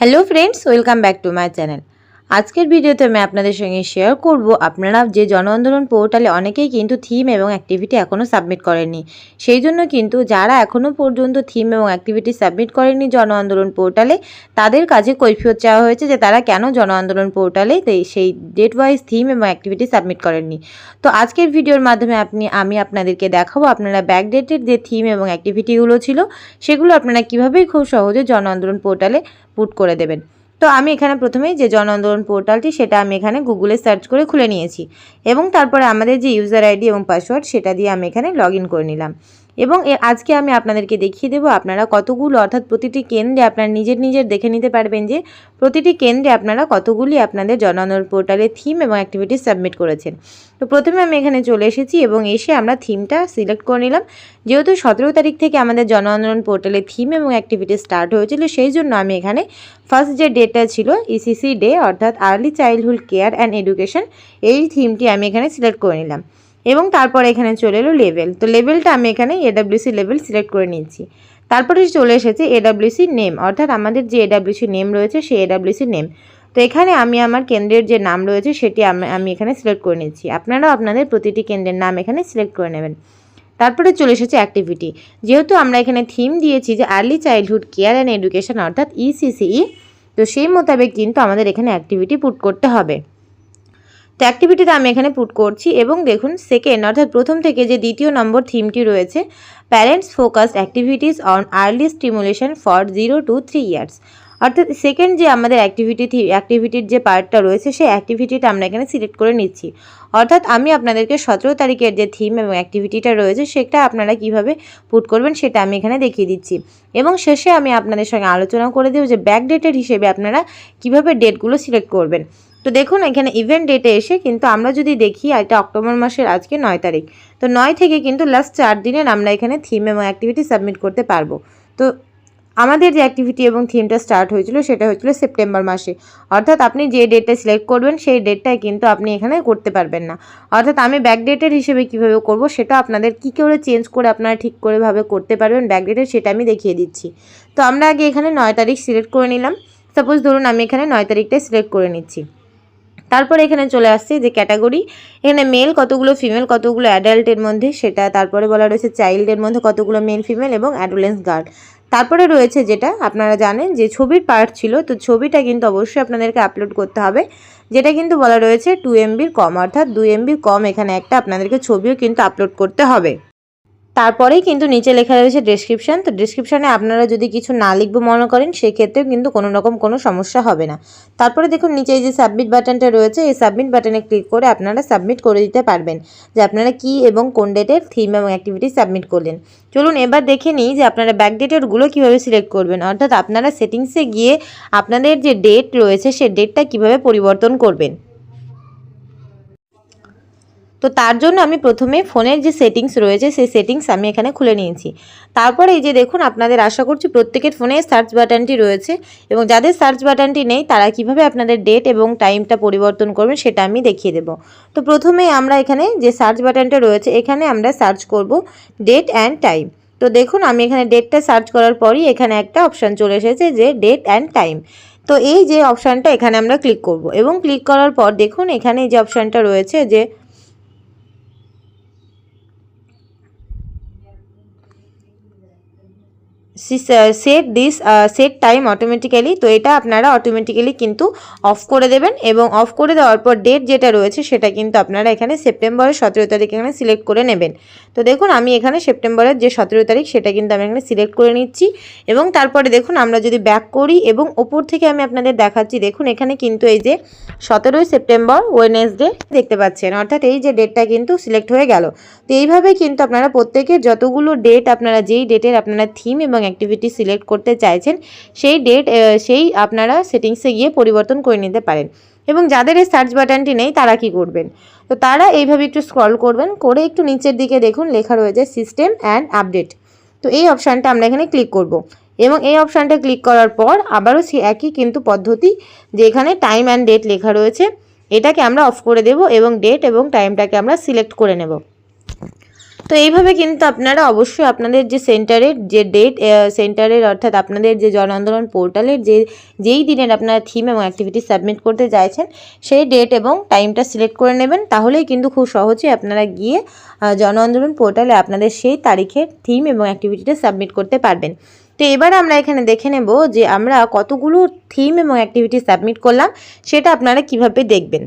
Hello friends welcome back to my channel আজকের ভিডিওতে আমি আপনাদের সঙ্গে শেয়ার করব আপনারা যে জন আন্দোলন পোর্টালে অনেকেই কিন্তু থিম এবং অ্যাক্টিভিটি এখনও সাবমিট করেননি। সেই জন্য কিন্তু যারা এখনও পর্যন্ত থিম এবং অ্যাক্টিভিটি সাবমিট করেননি জন আন্দোলন পোর্টালে তাদের কাছে কৈফিয়ত চাওয়া হয়েছে যে তারা কেন জন আন্দোলন পোর্টালে সেই ডেট ওয়াইজ থিম এবং অ্যাক্টিভিটি সাবমিট করেননি। তো আজকের ভিডিওর মাধ্যমে আপনি, আমি আপনাদেরকে দেখাবো আপনারা ব্যাকডেটেড যে থিম এবং অ্যাক্টিভিটিগুলো ছিল, সেগুলো আপনারা কীভাবেই খুব সহজে জন আন্দোলন পোর্টালে পুট করে দেবেন। তো আমি এখানে প্রথমেই যে জন আন্দোলন পোর্টালটি, সেটা আমি এখানে গুগলে সার্চ করে খুলে নিয়েছি। এবং তারপরে আমাদের যে ইউজার আইডি এবং পাসওয়ার্ড সেটা দিয়ে আমি এখানে লগ করে নিলাম। এবং আজকে আমি আপনাদেরকে দেখিয়ে দেবো আপনারা কতগুলো, অর্থাৎ প্রতিটি কেন্দ্রে আপনারা নিজের নিজের দেখে নিতে পারবেন যে প্রতিটি কেন্দ্রে আপনারা কতগুলি আপনাদের জন আন্দোলন পোর্টালে থিম এবং অ্যাক্টিভিটি সাবমিট করেছেন। তো প্রথমে আমি এখানে চলে এসেছি এবং এসে আমরা থিমটা সিলেক্ট করে নিলাম। যেহেতু সতেরো তারিখ থেকে আমাদের জন আন্দোলন পোর্টালে থিম এবং অ্যাক্টিভিটি স্টার্ট হয়েছিল, সেই জন্য আমি এখানে ফার্স্ট যে ডেটা ছিল ইসিসি ডে, অর্থাৎ early childhood care and education, এই থিমটি আমি এখানে সিলেক্ট করে নিলাম। এবং তারপর এখানে চলে এলো লেভেল। তো লেভেলটা আমি এখানে এডাব্লিউসি লেভেল সিলেক্ট করে নিয়েছি। তারপরে চলে এসেছে এডাব্লিউসি নেম অর্থাৎ আমাদের যে এডাব্লিউসি নেম রয়েছে সেই এডাব্লিউসি নেম তো এখানে আমি আমার কেন্দ্রের যে নাম রয়েছে সেটি আমি এখানে সিলেক্ট করে নিচ্ছি আপনারাও আপনাদের প্রতিটি কেন্দ্রের নাম এখানে সিলেক্ট করে নেবেন। তারপরে চলে এসেছে অ্যাক্টিভিটি যেহেতু আমরা এখানে থিম দিয়েছি যে early childhood care and education অর্থাৎ E ইসিসিই তো সেই মোতাবেক কিন্তু আমাদের এখানে অ্যাক্টিভিটি পুট করতে হবে। তো অ্যাক্টিভিটিতে আমি এখানে পুট করছি এবং দেখুন সেকেন্ড অর্থাৎ প্রথম থেকে যে দ্বিতীয় নম্বর থিমটি রয়েছে parents focused activities on early stimulation for zero to three years অর্থাৎ সেকেন্ড যে আমাদের অ্যাক্টিভিটি অ্যাক্টিভিটির যে পার্টটা রয়েছে, সেই অ্যাক্টিভিটিটা আমরা এখানে সিলেক্ট করে নিচ্ছি। অর্থাৎ আমি আপনাদেরকে সতেরো তারিখের যে থিম এবং অ্যাক্টিভিটিটা রয়েছে, সেটা আপনারা কীভাবে পুট করবেন সেটা আমি এখানে দেখিয়ে দিচ্ছি। এবং শেষে আমি আপনাদের সঙ্গে আলোচনা করে দেবো যে ব্যাক ডেটের হিসেবে আপনারা কীভাবে ডেটগুলো সিলেক্ট করবেন। তো দেখুন, এখানে ইভেন্ট ডেটে এসে কিন্তু আমরা যদি দেখি এটা অক্টোবর মাসের আজকে নয় তারিখ। তো নয় থেকে কিন্তু লাস্ট চার দিনের আমরা এখানে থিম এবং অ্যাক্টিভিটি সাবমিট করতে পারব। তো আমাদের যে অ্যাক্টিভিটি এবং থিমটা স্টার্ট হয়েছিল সেটা হয়েছিল সেপ্টেম্বর মাসে। অর্থাৎ আপনি যে ডেটটা সিলেক্ট করবেন, সেই ডেটটাই কিন্তু আপনি এখানে করতে পারবেন না। অর্থাৎ আমি ব্যাক ডেটের হিসেবে কীভাবে করব, সেটা আপনাদের কী করে চেঞ্জ করে আপনারা ঠিক করেভাবে করতে পারবেন ব্যাক ডেটের সেটা আমি দেখিয়ে দিচ্ছি। তো আমরা আগে এখানে নয় তারিখ সিলেক্ট করে নিলাম। সাপোজ ধরুন আমি এখানে নয় তারিখটাই সিলেক্ট করে নিচ্ছি। তারপরে এখানে চলে আসছে যে ক্যাটাগরি। এখানে মেল কতগুলো ফিমেল কতগুলো অ্যাডাল্টের মধ্যে সেটা তারপরে বলা রয়েছে চাইল্ডের মধ্যে কতগুলো মেল ফিমেল এবং অ্যাডোলেন্স গার্ড তারপরে রয়েছে যেটা আপনারা জানেন যে ছবির পার্ট ছিল, তো ছবিটা কিন্তু অবশ্যই আপনাদেরকে আপলোড করতে হবে। যেটা কিন্তু বলা রয়েছে টু এমবির কম, অর্থাৎ দুই এমবির কম এখানে একটা আপনাদেরকে ছবিও কিন্তু আপলোড করতে হবে। তারপরেই কিন্তু নিচে লেখা রয়েছে ডেসক্রিপশন তো ডেসক্রিপশনে আপনারা যদি কিছু না লিখব মনে করেন, সেক্ষেত্রেও কিন্তু কোনো রকম কোনো সমস্যা হবে না। তারপরে দেখুন, নিচে এই যে সাবমিট বাটনটা রয়েছে, এই সাবমিট বাটনে ক্লিক করে আপনারা সাবমিট করে দিতে পারবেন যে আপনারা কি এবং কোন ডেটের থিম এবং অ্যাক্টিভিটি সাবমিট করলেন। চলুন এবার দেখে নিই যে আপনারা ব্যাক ডেটেরগুলো কীভাবে সিলেক্ট করবেন। অর্থাৎ আপনারা সেটিংসে গিয়ে আপনাদের যে ডেট রয়েছে, সে ডেটটা কীভাবে পরিবর্তন করবেন। তো তার জন্য আমি প্রথমে ফোনের যে সেটিংস রয়েছে, সেই সেটিংস আমি এখানে খুলে নিয়েছি। তারপরে এই যে দেখুন, আপনাদের আশা করছি প্রত্যেকের ফোনে সার্চ বাটনটি রয়েছে এবং যাদের সার্চ বাটনটি নেই, তারা কীভাবে আপনাদের ডেট এবং টাইমটা পরিবর্তন করবেন সেটা আমি দেখিয়ে দেবো। তো প্রথমে আমরা এখানে যে সার্চ বাটনটা রয়েছে, এখানে আমরা সার্চ করব ডেট অ্যান্ড টাইম। তো দেখুন, আমি এখানে ডেটটা সার্চ করার পরই এখানে একটা অপশান চলে এসেছে যে ডেট অ্যান্ড টাইম। তো এই যে অপশানটা এখানে আমরা ক্লিক করব এবং ক্লিক করার পর দেখুন, এখানে যে অপশানটা রয়েছে যে set this set time automatically তো এটা আপনারা অটোমেটিক্যালি কিন্তু অফ করে দেবেন এবং অফ করে দেওয়ার পর ডেট যেটা রয়েছে সেটা কিন্তু আপনারা এখানে সেপ্টেম্বরের সতেরো তারিখ এখানে সিলেক্ট করে নেবেন। তো দেখুন, আমি এখানে সেপ্টেম্বরের যে সতেরো তারিখ সেটা কিন্তু আমি এখানে সিলেক্ট করে নিচ্ছি এবং তারপরে দেখুন, আমরা যদি ব্যাক করি এবং ওপর থেকে আমি আপনাদের দেখাচ্ছি, দেখুন এখানে কিন্তু এই যে সতেরোই সেপ্টেম্বর ওয়েনেসডে দেখতে পাচ্ছেন, অর্থাৎ এই যে ডেটটা কিন্তু সিলেক্ট হয়ে গেল। তো এইভাবে কিন্তু আপনারা প্রত্যেকের যতগুলো ডেট আপনারা, যেই ডেটের আপনারা থিম এবং অ্যাক্টিভিটি সিলেক্ট করতে চাইছেন, সেই ডেট সেই আপনারা সেটিংসে গিয়ে পরিবর্তন করে নিতে পারেন। এবং যাদের এই সার্চ বাটনটি নেই, তারা কি করবেন? তো তারা এইভাবে একটু স্ক্রল করবেন, করে একটু নিচের দিকে দেখুন, লেখা রয়েছে সিস্টেম অ্যান্ড আপডেট তো এই অপশানটা আমরা এখানে ক্লিক করব। এবং এই অপশানটা ক্লিক করার পর আবারও সে একই কিন্তু পদ্ধতি, যে এখানে টাইম অ্যান্ড ডেট লেখা রয়েছে, এটাকে আমরা অফ করে দেব এবং ডেট এবং টাইমটাকে আমরা সিলেক্ট করে নেব। তো এইভাবে কিন্তু আপনারা অবশ্যই আপনাদের যে সেন্টারের যে ডেট সেন্টারের অর্থাৎ আপনাদের যে জন আন্দোলন পোর্টালের যে, যেই দিনের আপনারা থিম এবং অ্যাক্টিভিটি সাবমিট করতে চাইছেন, সেই ডেট এবং টাইমটা সিলেক্ট করে নেবেন। তাহলেই কিন্তু খুব সহজেই আপনারা গিয়ে জন আন্দোলন পোর্টালে আপনাদের সেই তারিখের থিম এবং অ্যাক্টিভিটিটা সাবমিট করতে পারবেন। তো এবার আমরা এখানে দেখে নেব যে আমরা কতগুলো থিম এবং অ্যাক্টিভিটি সাবমিট করলাম, সেটা আপনারা কীভাবে দেখবেন।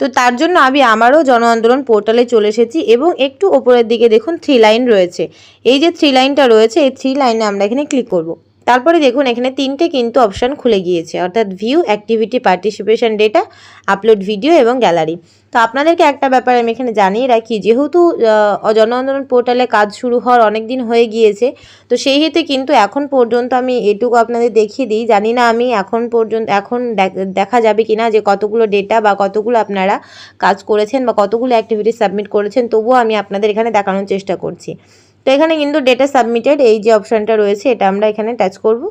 তো তার জন্য আমি আমারও জন আন্দোলন পোর্টালে চলে এসেছি এবং একটু ওপরের দিকে দেখুন থ্রি লাইন রয়েছে। এই যে থ্রি লাইনটা রয়েছে, এই থ্রি লাইনে আমরা এখানে ক্লিক করব। তারপরে দেখুন এখানে তিনটে কিন্তু অপশান খুলে গিয়েছে। অর্থাৎ view activity participation data upload video এবং গ্যালারি তো আপনাদেরকে একটা ব্যাপার আমি এখানে জানিয়ে রাখি যেহেতু আহ, জন আন্দোলন পোর্টালে কাজ শুরু হওয়ার অনেক দিন হয়ে গিয়েছে তো সেই হেতু কিন্তু এখন পর্যন্ত আমি এটুকু আপনাদের দেখিয়ে দিই। জানি না আমি এখন পর্যন্ত এখন দেখা যাবে কি না যে কতগুলো ডেটা বা কতগুলো আপনারা কাজ করেছেন বা কতগুলো অ্যাক্টিভিটি সাবমিট করেছেন তবুও আমি আপনাদের এখানে দেখানোর চেষ্টা করছি। তো এখানে কিন্তু ডেটা সাবমিটেড এই যে অপশানটা রয়েছে, এটা আমরা এখানে টাচ করব।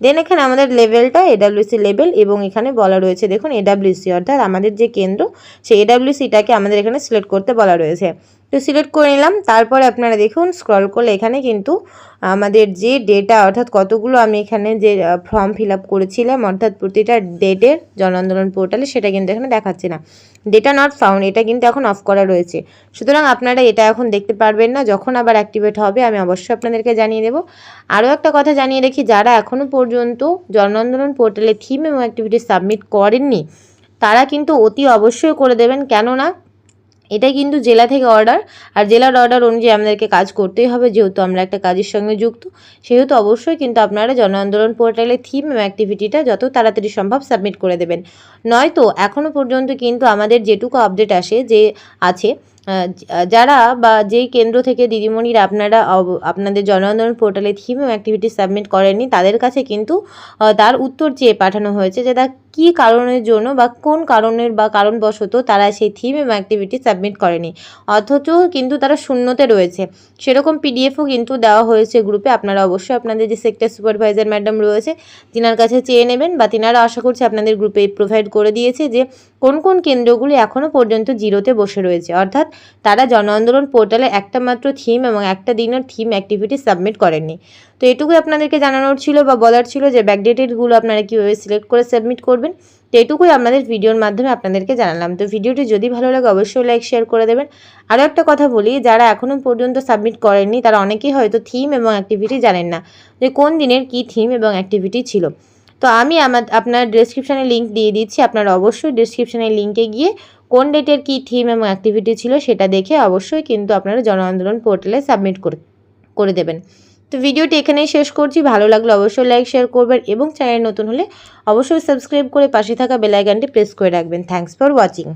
দেন এখানে আমাদের লেভেলটা এডাব্লিউসি লেভেল এবং এখানে বলা রয়েছে, দেখুন এডাব্লিউসি অর্থাৎ আমাদের যে কেন্দ্র, সেই এডাব্লিউসিটাকে আমাদের এখানে সিলেক্ট করতে বলা রয়েছে। তো সিলেক্ট করে নিলাম। তারপরে আপনারা দেখুন স্ক্রল করলে এখানে কিন্তু আমাদের যে ডেটা অর্থাৎ কতগুলো আমি এখানে যে ফর্ম ফিল আপ করেছিলাম, অর্থাৎ প্রতিটা ডেটের জন আন্দোলন পোর্টালে সেটা কিন্তু এখানে দেখাচ্ছে না। ডেটা নট ফাউন্ড এটা কিন্তু এখন অফ করা রয়েছে। সুতরাং আপনারা এটা এখন দেখতে পারবেন না, যখন আবার অ্যাক্টিভেট হবে, আমি অবশ্যই আপনাদেরকে জানিয়ে দেবো। আরও একটা কথা জানিয়ে রেখি, যারা এখনও পর্যন্ত জন আন্দোলন পোর্টালে থিম এবং অ্যাক্টিভিটি সাবমিট করেননি, তারা কিন্তু অতি অবশ্যই করে দেবেন। কেননা এটা কিন্তু জেলা থেকে অর্ডার আর জেলার অর্ডার অনুযায়ী আমাদেরকে কাজ করতেই হবে, যেহেতু আমরা একটা কাজের সঙ্গে যুক্ত। সেহেতু অবশ্যই কিন্তু আপনারা জন আন্দোলন পোর্টালে থিম এবং অ্যাক্টিভিটিটা যত তাড়াতাড়ি সম্ভব সাবমিট করে দেবেন। নয়তো এখনও পর্যন্ত কিন্তু আমাদের যেটুকু আপডেট আসে, যে আছে যারা বা যেই কেন্দ্র থেকে দিদিমণিরা আপনারা আপনাদের জন আন্দোলন পোর্টালে থিম এবং অ্যাক্টিভিটি সাবমিট করেননি, তাদের কাছে কিন্তু তার উত্তর চেয়ে পাঠানো হয়েছে যে কী কারণের জন্য বা কোন কারণের বা কারণবশত তারা সেই থিম এবং অ্যাক্টিভিটি সাবমিট করেনি? অথচ কিন্তু তারা শূন্যতে রয়েছে। সেরকম পিডিএফও কিন্তু দেওয়া হয়েছে গ্রুপে আপনারা অবশ্যই আপনাদের যে সেক্টর সুপারভাইজার ম্যাডাম রয়েছে, তিনার কাছে চেয়ে নেবেন বা তিনারা আশা করছি আপনাদের গ্রুপে প্রোভাইড করে দিয়েছে যে কোন কোন কেন্দ্রগুলি এখনও পর্যন্ত জিরোতে বসে রয়েছে। অর্থাৎ তারা জন আন্দোলন পোর্টালে একটা মাত্র থিম এবং একটা দিনের থিম অ্যাক্টিভিটি সাবমিট করেননি। তো এটুকুই আপনাদেরকে জানানোর ছিল বা বলার ছিল যে ব্যাকডেটেডগুলো আপনারা কীভাবে সিলেক্ট করে সাবমিট করবেন। তো এটুকুই আপনাদের ভিডিওর মাধ্যমে আপনাদেরকে জানালাম। তো ভিডিওটি যদি ভালো লাগে অবশ্যই লাইক শেয়ার করে দেবেন। আরও একটা কথা বলি, যারা এখনও পর্যন্ত সাবমিট করেননি, তারা অনেকেই হয়তো থিম এবং অ্যাক্টিভিটি জানেন না যে কোন দিনের কী থিম এবং অ্যাক্টিভিটি ছিল। তো আমি আমার, আপনার ডেসক্রিপশানে লিঙ্ক দিয়ে দিচ্ছি। আপনারা অবশ্যই ডেসক্রিপশানের লিঙ্কে গিয়ে কোন ডেটের কী থিম এবং অ্যাক্টিভিটি ছিল সেটা দেখে অবশ্যই কিন্তু আপনারা জন আন্দোলন পোর্টালে সাবমিট করে করে দেবেন। তো ভিডিওটি এখানেই শেষ করছি। ভালো লাগলে অবশ্যই লাইক শেয়ার করবেন এবং চ্যানেল নতুন হলে অবশ্যই সাবস্ক্রাইব করে পাশে থাকা বেলাইকানটি প্রেস করে রাখবেন। Thanks for watching